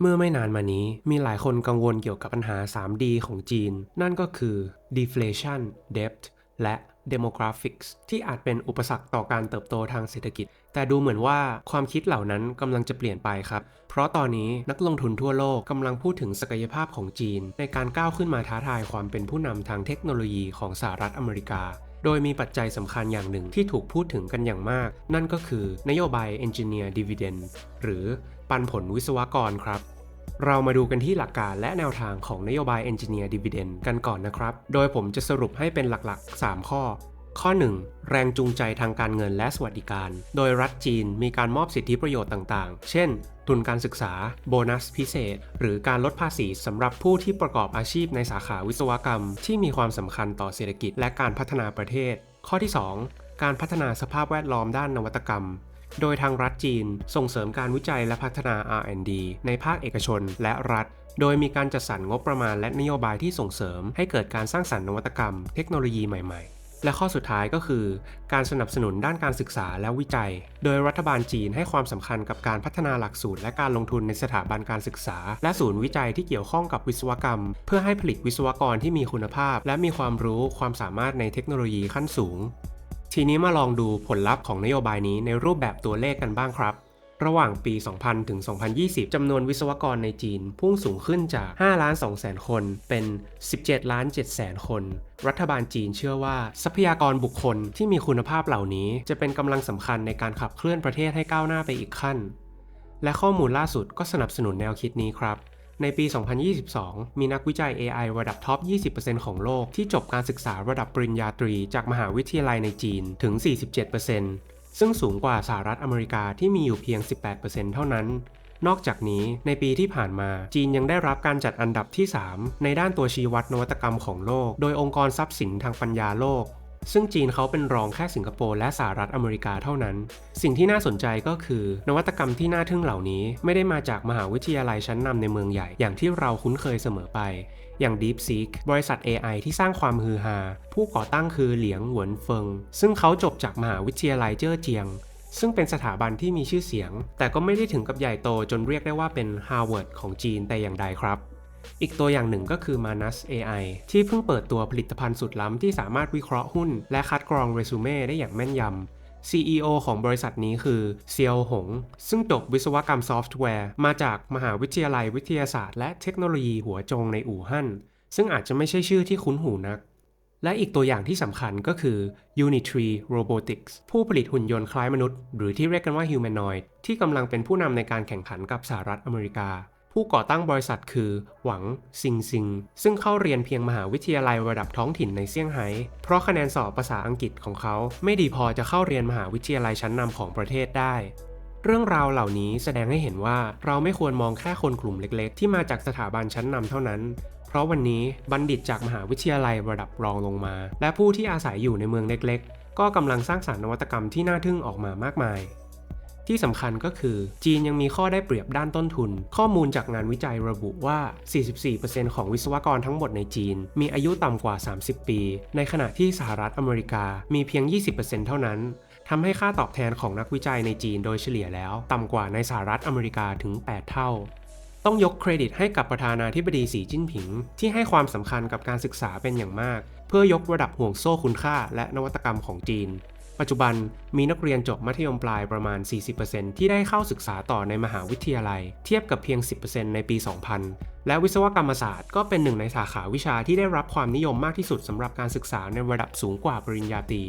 เมื่อไม่นานมานี้มีหลายคนกังวลเกี่ยวกับปัญหา 3D ของจีน นั่นก็คือ deflation debt และ demographics ที่อาจเป็นอุปสรรคต่อการเติบโตทางเศรษฐกิจ แต่ดูเหมือนว่าความคิดเหล่านั้นกำลังจะเปลี่ยนไปครับ เพราะตอนนี้นักลงทุนทั่วโลกกำลังพูดถึงศักยภาพของจีน ในการก้าวขึ้นมาท้าทายความเป็นผู้นำทางเทคโนโลยีของสหรัฐอเมริกาโดยมีปัจจัยสำคัญอย่างหนึ่งที่ถูกพูดถึงกันอย่างมาก นั่นก็คือนโยบาย Engineer Dividend หรือ ปันผลวิศวกรครับ เรามาดูกันที่หลักการและแนวทางของนโยบาย Engineer Dividend กันก่อนนะครับ โดยผมจะสรุปให้เป็นหลักๆ 3 ข้อ ข้อ 1 แรงจูงใจทางการเงินและสวัสดิการ โดยรัฐจีนมีการมอบสิทธิประโยชน์ต่างๆ เช่น ทุนการศึกษา โบนัสพิเศษ หรือการลดภาษีสำหรับผู้ที่ประกอบอาชีพในสาขาวิศวกรรม ที่มีความสำคัญต่อเศรษฐกิจและการพัฒนาประเทศ ข้อที่ 2 การพัฒนาสภาพแวดล้อมด้านนวัตกรรม โดยทางรัฐจีนส่งเสริมการวิจัยและพัฒนา R&D ในภาคเอกชนและรัฐ โดยมีการจัดสรรงบประมาณและนโยบายที่ส่งเสริม ให้เกิดการสร้างสรรค์นวัตกรรม เทคโนโลยีใหม่ ๆและข้อสุดท้ายก็คือ การสนับสนุนด้านการศึกษาและวิจัย โดยรัฐบาลจีนให้ความสำคัญกับการพัฒนาหลักสูตร และการลงทุนในสถาบันการศึกษา และศูนย์วิจัยที่เกี่ยวข้องกับวิศวกรรม เพื่อให้ผลิตวิศวกรที่มีคุณภาพ และมีความรู้ความสามารถในเทคโนโลยีขั้นสูง ทีนี้มาลองดูผลลัพธ์ของนโยบายนี้ในรูปแบบตัวเลขกันบ้างครับ ระหว่างปี 2000 ถึง 2020 จำนวนวิศวกรในจีน พุ่งสูงขึ้นจาก 5 ล้าน2แสนคน เป็น 17 ล้าน7แสนคน รัฐบาลจีนเชื่อว่าทรัพยากรบุคคลที่มีคุณภาพเหล่านี้ จะเป็นกำลังสำคัญในการขับเคลื่อนประเทศให้ก้าวหน้าไปอีกขั้น และข้อมูลล่าสุดก็สนับสนุนแนวคิดนี้ครับ ในปี 2022 มีนักวิจัย AI ระดับท็อป 20%ของโลกที่จบการศึกษาระดับปริญญาตรีจากมหาวิทยาลัยในจีนถึง 47%ซึ่งสูงกว่าสหรัฐอเมริกาที่มีอยู่เพียง 18%เท่านั้น นอกจากนี้ในปีที่ผ่านมาจีนยังได้รับการจัดอันดับที่ 3 ในด้านตัวชี้วัดนวัตกรรมของโลก โดยองค์กรทรัพย์สินทางปัญญาโลก ซึ่งจีนเขาเป็นรองแค่สิงคโปร์และสหรัฐอเมริกาเท่านั้น สิ่งที่น่าสนใจก็คือ นวัตกรรมที่น่าทึ่งเหล่านี้ ไม่ได้มาจากมหาวิทยาลัยชั้นนำในเมืองใหญ่ อย่างที่เราคุ้นเคยเสมอไป อย่าง DeepSeek บริษัท AI ที่สร้างความฮือฮา ผู้ก่อตั้งคือเหลียงหวนเฟิง ซึ่งเขาจบจากมหาวิทยาลัยเจ้อเจียง ซึ่งเป็นสถาบันที่มีชื่อเสียง แต่ก็ไม่ได้ถึงกับใหญ่โตจนเรียกได้ว่าเป็น Harvard ของจีนแต่อย่างใดครับ อีกตัวอย่างหนึ่งก็คือ Manus AI ที่เพิ่งเปิดตัวผลิตภัณฑ์สุดล้ำที่สามารถวิเคราะห์หุ้น และคัดกรองเรซูเม่ได้อย่างแม่นยำ CEO ของบริษัทนี้คือเซียวหง ซึ่งจบวิศวกรรมซอฟต์แวร์ มาจากมหาวิทยาลัยวิทยาศาสตร์และเทคโนโลยีหัวจงในอู่ฮั่น ซึ่งอาจจะไม่ใช่ชื่อที่คุ้นหูนัก และอีกตัวอย่างที่สำคัญก็คือ Unitree Robotics ผู้ผลิตหุ่นยนต์คล้ายมนุษย์ หรือที่เรียกกันว่า Humanoid ที่กำลังเป็นผู้นำในการแข่งขันกับสหรัฐอเมริกา ผู้ก่อตั้งบริษัทคือ หวังซิงซิง ซึ่งเข้าเรียนเพียงมหาวิทยาลัยระดับท้องถิ่นในเซี่ยงไฮ้เพราะคะแนนสอบภาษาอังกฤษของเขา ไม่ดีพอจะเข้าเรียนมหาวิทยาลัยชั้นนำของประเทศได้เรื่องราวเหล่านี้แสดงให้เห็นว่าเราไม่ควรมองแค่คนกลุ่มเล็กๆ ที่มาจากสถาบันชั้นนำเท่านั้น เพราะวันนี้บัณฑิตจากมหาวิทยาลัยระดับรองลงมา และผู้ที่อาศัยอยู่ในเมืองเล็กๆ ก็กำลังสร้างสารรค์นวัตกรรมที่น่าทึ่งออกมามากมาย ที่สำคัญก็คือ จีนยังมีข้อได้เปรียบด้านต้นทุน ข้อมูลจากงานวิจัยระบุว่า 44%ของวิศวกรทั้งหมดในจีน มีอายุต่ำกว่า 30 ปี ในขณะที่สหรัฐอเมริกามีเพียง 20%เท่านั้นทำให้ค่าตอบแทนของนักวิจัยในจีนโดยเฉลี่ยแล้ว ต่ำกว่าในสหรัฐอเมริกาถึง 8 เท่าต้องยกเครดิตให้กับประธานาธิบดีสีจิ้นผิง ที่ให้ความสำคัญกับการศึกษาเป็นอย่างมาก เพื่อยกระดับห่วงโซ่คุณค่าและนวัตกรรมของจีน ปัจจุบันมีนักเรียนจบมัธยมปลายประมาณ 40%ที่ได้เข้าศึกษาต่อในมหาวิทยาลัย เทียบกับเพียง 10%ในปี 2000 และวิศวกรรมศาสตร์ก็เป็นหนึ่งในสาขาวิชาที่ได้รับความนิยมมากที่สุดสำหรับการศึกษาในระดับสูงกว่าปริญญาตรี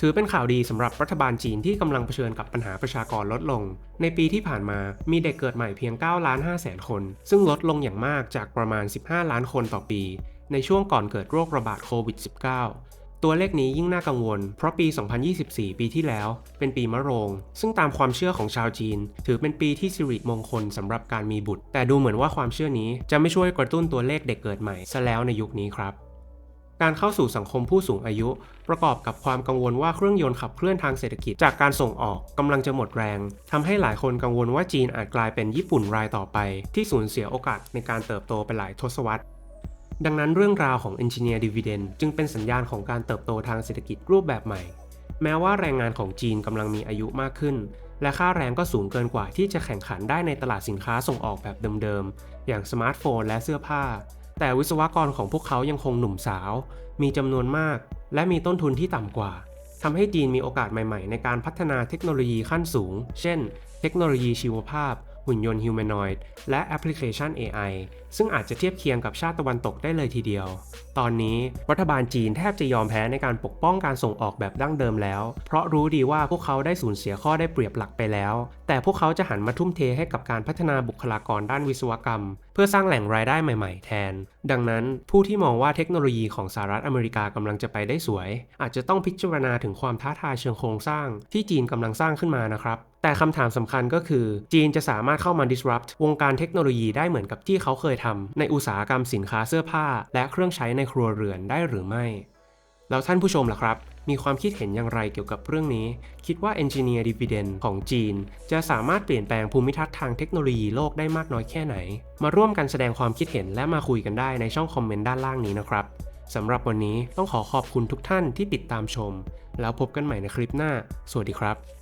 ถือเป็นข่าวดีสำหรับรัฐบาลจีนที่กำลังเผชิญกับปัญหาประชากรลดลง ในปีที่ผ่านมามีเด็กเกิดใหม่เพียง 9 ล้าน5แสนคน ซึ่งลดลงอย่างมากจากประมาณ 15 ล้านคนต่อปี ในช่วงก่อนเกิดโรคระบาดโควิด -19 ตัวเลขนี้ยิ่งน่ากังวล เพราะปี 2024 ปีที่แล้ว เป็นปีมะโรง ซึ่งตามความเชื่อของชาวจีน ถือเป็นปีที่สิริมงคลสำหรับการมีบุตร แต่ดูเหมือนว่าความเชื่อนี้จะไม่ช่วยกระตุ้นตัวเลขเด็กเกิดใหม่ซะแล้วในยุคนี้ครับการเข้าสู่สังคมผู้สูงอายุ ประกอบกับความกังวลว่าเครื่องยนต์ขับเคลื่อนทางเศรษฐกิจจากการส่งออกกำลังจะหมดแรงทำให้หลายคนกังวลว่าจีนอาจกลายเป็นญี่ปุ่นรายต่อไป ที่สูญเสียโอกาสในการเติบโตไปหลายทศวรรษ ดังนั้นเรื่องราวของ Engineer Dividend จึงเป็นสัญญาณของการเติบโตทางเศรษฐกิจรูปแบบใหม่ แม้ว่าแรงงานของจีนกำลังมีอายุมากขึ้น และค่าแรงก็สูงเกินกว่าที่จะแข่งขันได้ในตลาดสินค้าส่งออกแบบเดิมๆ อย่างสมาร์ทโฟนและเสื้อผ้า แต่วิศวกรของพวกเขายังคงหนุ่มสาว มีจำนวนมาก และมีต้นทุนที่ต่ำกว่าทำให้จีนมีโอกาสใหม่ๆ ในการพัฒนาเทคโนโลยีขั้นสูง เช่น เทคโนโลยีชีวภาพ หุ่นยนต์ฮิวแมนอยด์และแอปพลิเคชัน AI ซึ่งอาจจะเทียบเคียงกับชาติตะวันตกได้เลยทีเดียว ตอนนี้รัฐบาลจีนแทบจะยอมแพ้ในการปกป้องการส่งออกแบบดั้งเดิมแล้ว เพราะรู้ดีว่าพวกเขาได้สูญเสียข้อได้เปรียบหลักไปแล้ว แต่พวกเขาจะหันมาทุ่มเทให้กับการพัฒนาบุคลากรด้านวิศวกรรม เพื่อสร้างแหล่งรายได้ใหม่ ๆ แทน ดังนั้นผู้ที่มองว่าเทคโนโลยีของสหรัฐอเมริกากำลังจะไปได้สวย อาจจะต้องพิจารณาถึงความท้าทายเชิงโครงสร้าง ที่จีนกำลังสร้างขึ้นมานะครับแต่คำถามสำคัญก็คือ จีนจะสามารถเข้ามา disrupt วงการเทคโนโลยีได้เหมือนกับที่เขาเคยทำในอุตสาหกรรมสินค้าเสื้อผ้า และเครื่องใช้ในครัวเรือนได้หรือไม่ แล้วท่านผู้ชมล่ะครับ มีความคิดเห็นอย่างไรเกี่ยวกับเรื่องนี้ คิดว่า Engineer Dividend ของจีน จะสามารถเปลี่ยนแปลงภูมิทัศน์ทางเทคโนโลยีโลกได้มากน้อยแค่ไหน มาร่วมกันแสดงความคิดเห็นและมาคุยกันได้ในช่องคอมเมนต์ด้านล่างนี้นะครับสำหรับวันนี้ต้องขอขอบคุณทุกท่านที่ติดตามชม แล้วพบกันใหม่ในคลิปหน้า สวัสดีครับ